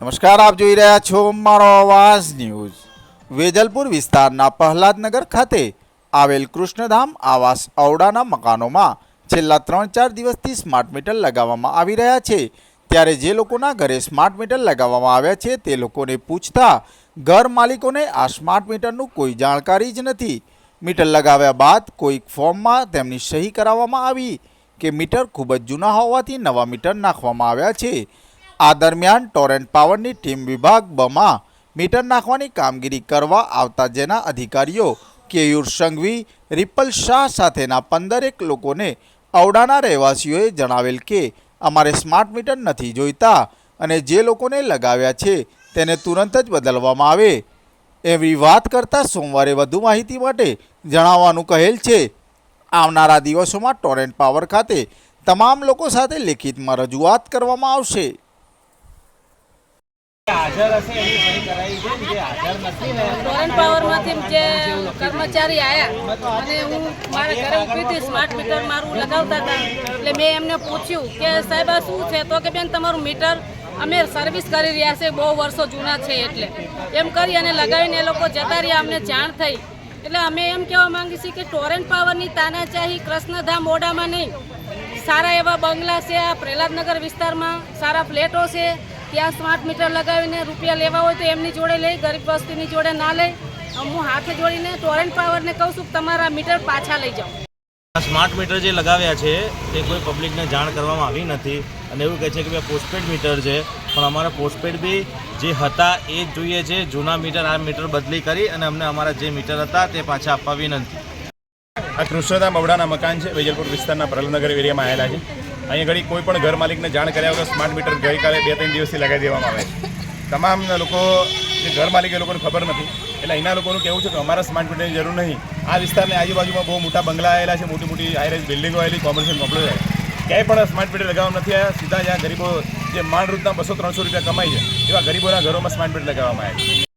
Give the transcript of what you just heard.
નમસ્કાર, આપ જોઈ રહ્યા છો મારો અવાજ ન્યૂઝ. વેજલપુર વિસ્તારના પ્રહલાદનગર ખાતે આવેલ કૃષ્ણધામ આવાસ ઔડાના મકાનોમાં છેલ્લા ત્રણ ચાર દિવસથી સ્માર્ટ મીટર લગાવવામાં આવી રહ્યા છે. ત્યારે જે લોકોના ઘરે સ્માર્ટ મીટર લગાવવામાં આવ્યા છે, તે લોકોને પૂછતા ઘર માલિકોને આ સ્માર્ટ મીટરનું કોઈ જાણકારી જ નથી. મીટર લગાવ્યા બાદ કોઈક ફોર્મમાં તેમની સહી કરાવવામાં આવી કે મીટર ખૂબ જ જૂના હોવાથી નવા મીટર નાખવામાં આવ્યા છે. આ દરમિયાન ટોરેન્ટ પાવરની ટીમ વિભાગ બમાં મીટર નાખવાની કામગીરી કરવા આવતા જેના અધિકારીઓ કેયુર સંઘવી, રિપલ શાહ સાથેના પંદરેક લોકોને અવડાના રહેવાસીઓએ જણાવેલ કે અમારે સ્માર્ટ મીટર નથી જોઈતા અને જે લોકોને લગાવ્યા છે તેને તુરંત જ બદલવામાં આવે. એવી વાત કરતાં સોમવારે વધુ માહિતી માટે જણાવવાનું કહેલ છે. આવનારા દિવસોમાં ટોરેન્ટ પાવર ખાતે તમામ લોકો સાથે લેખિતમાં રજૂઆત કરવામાં આવશે. હાજર હશે એની સહી કરાવી છે જે હાજર નથી ને. ટોરેન્ટ પાવરમાંથી જે કર્મચારી આવ્યા અને હું મારા ઘરે ઊભી હતી સ્માર્ટ મીટર મારું લગાવતા હતા એટલે મેં એમને પૂછ્યું કે સાહેબ આ શું છે? તો કે બેન તમારું મીટર અમે સર્વિસ કરી રહ્યા છે બહુ વર્ષો જૂના છે એટલે. એમ કરી અને લગાવીને એ લોકો જતા રહ્યા અમને જાણ થઈ. એટલે અમે એમ કહેવા માંગીએ છીએ કે ટોરેન્ટ પાવરની તાનાચાહી કૃષ્ણધામ ઓડામાં નહીં. સારા એવા બંગલા છે આ પ્રહલાદનગર વિસ્તારમાં સારા ફ્લેટો છે ત્યાં સ્માર્ટ મીટર લગાવીને રૂપિયા લેવા હોય તો એમની જોડે લઈ ગરીબ વસ્તીની જોડે ના લઈ. હું હાથે જોડીને ટોરેન્ટ પાવરને કહું છું તમારા મીટર પાછા લઈ જાઓ. આ સ્માર્ટ મીટર જે લગાવ્યા છે તે કોઈ પબ્લિકને જાણ કરવામાં આવી નથી. અને એવું કહે છે કે ભાઈ પોસ્ટપેડ મીટર છે. પણ અમારા પોસ્ટપેડ બી જે હતા એ જ જોઈએ છે. જૂના મીટર આ મીટર બદલી કરી અને અમને અમારા જે મીટર હતા તે પાછા આપવા વિનંતી. આ કૃષ્ણદા અવડાના મકાન છે. વેજલપુર વિસ્તારના પ્રલનગર એરિયામાં આવેલા છે. અહીંયા ઘડી કોઈ પણ ઘર માલિકને જાણ કર્યા વગર સ્માર્ટ મીટર ગઈકાલે બે ત્રણ દિવસથી લગાવી દેવામાં આવે તમામ લોકો, જે ઘર માલિક એ લોકોને ખબર નથી, એટલે અહીંના લોકોનું કહેવું છે કે અમારા સ્માર્ટ મીટરની જરૂર નહીં. આ વિસ્તારની આજુબાજુમાં બહુ મોટા બંગલા આવેલા છે, મોટી મોટી હાઈરાઇઝ બિલ્ડિંગો આવેલી કોમર્શિયલ કોમ્પ્લેક્સ ક્યાંય પણ સ્માર્ટ મીટર લગાવવામાં નથી આવ્યા. સીધા જ્યાં ગરીબો જે માંડ રૂપના બસો ત્રણસો રૂપિયા કમાય છે, એવા ગરીબોના ઘરોમાં સ્માર્ટ મીટર લગાવવામાં આવે છે.